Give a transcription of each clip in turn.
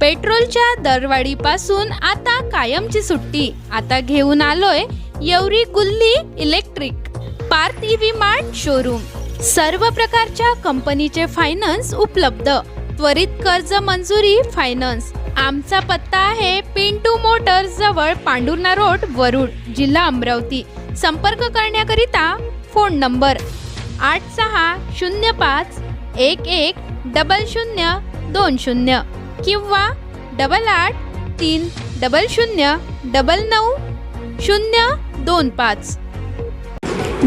पेट्रोलच्या दरवाढीपासून आता कायमची सुट्टी. आता घेऊन आलोय येवरी गुल्ली electric. Parth EV mart showroom सर्व प्रकारच्या कंपनीचे फायनान्स उपलब्ध. त्वरित कर्ज मंजुरी फायनान्स आमचा पत्ता आहे पिंटू मोटर्स जवळ पांडुर्णा रोड वरुड जिल्हा अमरावती. संपर्क करण्याकरिता फोन नंबर आठ सहा शून्य पाच एक एक डबल शून्य दोन शून्य. किंवा डबल आठ तीन डबल शून्य डबल नऊ शून्य दोन पाच.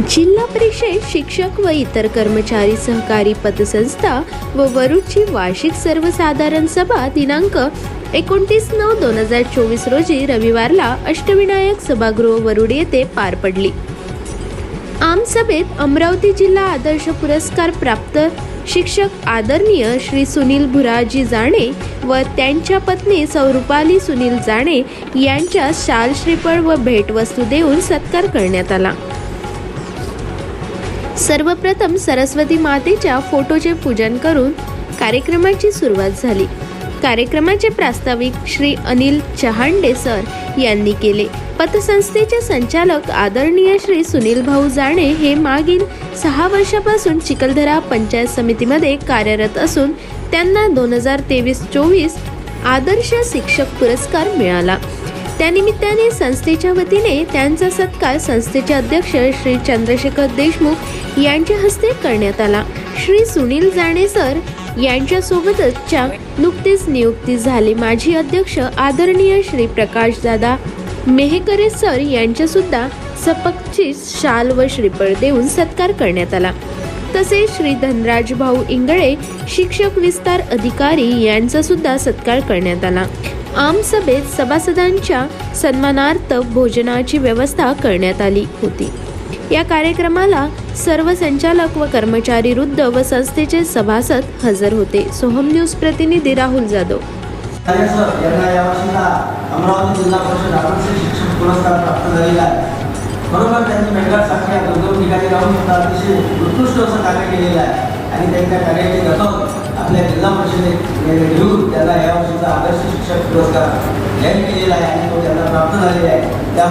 जिल्हा परिषद शिक्षक व इतर कर्मचारी सहकारी पतसंस्था व वरुडची वार्षिक सर्वसाधारण सभा दिनांक एकोणतीस नऊ दोन हजार चोवीस रोजी रविवारला अष्टविनायक सभागृह वरुड येथे पार पडली. आमसभेत अमरावती जिल्हा आदर्श पुरस्कार प्राप्त शिक्षक आदरणीय श्री सुनील भुराजी जाणे व त्यांच्या पत्नी स्वरूपाली सुनील जाणे यांच्या शाल श्रीफळ व भेटवस्तू देऊन सत्कार करण्यात आला. सर्वप्रथम सरस्वती मातेच्या फोटोचे पूजन करून कार्यक्रमाची सुरुवात झाली. कार्यक्रमाचे प्रास्ताविक श्री अनिल चहांडे सर यांनी केले. पतसंस्थेचे संचालक आदरणीय श्री सुनील भाऊ जाणे हे मागील सहा वर्षापासून चिखलदरा पंचायत समितीमध्ये कार्यरत असून त्यांना दोन हजार तेवीस चोवीस आदर्श शिक्षक पुरस्कार मिळाला. त्यानिमित्ताने संस्थेच्या वतीने त्यांचा सत्कार संस्थेचे अध्यक्ष श्री चंद्रशेखर देशमुख यांच्या हस्ते करण्यात आला. श्री सुनील जाणे सर यांच्यासोबतच्या नुकतीच नियुक्ती झाली. माजी अध्यक्ष आदरणीय श्री प्रकाश दादा मेहकरे सर यांच्या सुद्धा सपकची शाल व श्रीफळ देऊन सत्कार करण्यात आला. तसेच श्री धनराज भाऊ इंगळे शिक्षक विस्तार अधिकारी यांचा सुद्धा सत्कार करण्यात आला. आमसभेत सभासदांच्या सन्मानार्थ भोजनाची व्यवस्था करण्यात आली होती. या कार्यक्रमाला सर्व संचालक व कर्मचारी वृद्ध व संस्थेचे सभासद हजर होते. सोहम न्यूज प्रतिनिधी राहुल जाधव. अमरावती जिल्हा परिषद आदर्श शिक्षक पुरस्कार प्राप्त झालेला आहे. बरोबर त्यांनी मेळघाट सारख्या दोन दोन ठिकाणी राहून सुद्धा अतिशय उत्कृष्ट असं कार्य केलेलं आहे. आणि त्यांच्या कार्याची दखल आपल्या जिल्हा परिषदेत घेऊन त्यांना यावर्षीचा आदर्श शिक्षक पुरस्कार जाहीर केलेला आहे आणि तो त्यांना प्राप्त झालेला आहे. त्या